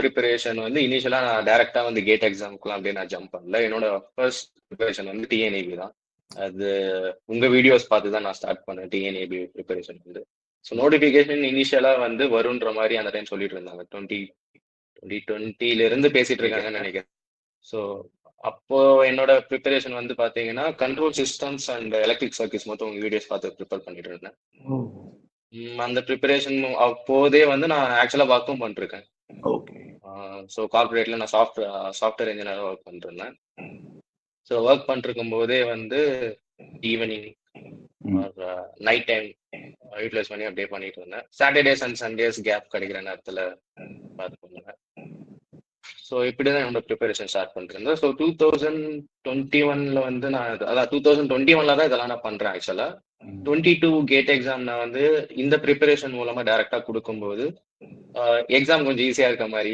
Preparation வந்து இனிஷியலா நான் டைரக்டா வந்து கேட் எக்ஸாமுக்குலாம் அப்படியே நான் ஜம்ப் பண்ணல. என்னோட ஃபர்ஸ்ட் ப்ரிப்பரேஷன் வந்து டிஎன்ஏபி தான். அது உங்க வீடியோஸ் பார்த்து தான் நான் ஸ்டார்ட் பண்ணேன். டிஎன்ஏபி ப்ரிப்பரேஷன் வந்து. ஸோ நோட்டிஃபிகேஷன் இனிஷியலா வந்து வருன்ற மாதிரி அந்த டைம் சொல்லிட்டு இருந்தாங்க. டுவெண்ட்டி டுவெண்ட்டி டுவெண்ட்டில இருந்து பேசிட்டு இருக்காங்கன்னு நினைக்கிறேன். ஸோ அப்போ என்னோட ப்ரிப்பரேஷன் வந்து பாத்தீங்கன்னா control systems and electric circuits மொத்தம் உங்க வீடியோஸ் பார்த்து ப்ரிப்பேர் பண்ணிட்டு இருந்தேன். அந்த ப்ரிப்பரேஷன் அப்போதே வந்து நான் ஆக்சுவலா ஒர்க்கும் பண்ணிருக்கேன் ஸோ கார்பரேட்ல நான் சாஃப்ட்வேர் சாஃப்ட்வேர் இன்ஜினியராக ஒர்க் பண்ணிருந்தேன் ஸோ ஒர்க் பண்ணிருக்கும் போதே வந்து ஈவினிங் நைட் டைம் யூட்டிலைஸ் பண்ணி அப்படியே பண்ணிட்டு இருந்தேன் சாட்டர்டேஸ் அண்ட் சண்டேஸ் கேப் கிடைக்கிற நேரத்தில் பார்த்து பண்ணுவேன். ஸோ இப்படி தான் என்னோட ப்ரிப்பரேஷன் ஸ்டார்ட் பண்ணிருந்தேன் ஸோ டூ தௌசண்ட் டுவெண்ட்டி ஒன்ல வந்து நான் அதான் டூ தௌசண்ட் டுவெண்ட்டி ஒன்ல தான் இதெல்லாம் நான் பண்றேன் ஆக்சுவலா டுவெண்ட்டி டூ கேட் எக்ஸாம் நான் வந்து இந்த ப்ரிப்பரேஷன் மூலமா டைரக்டா கொடுக்கும்போது எக்ஸாம் கொஞ்சம் ஈஸியா இருக்க மாதிரி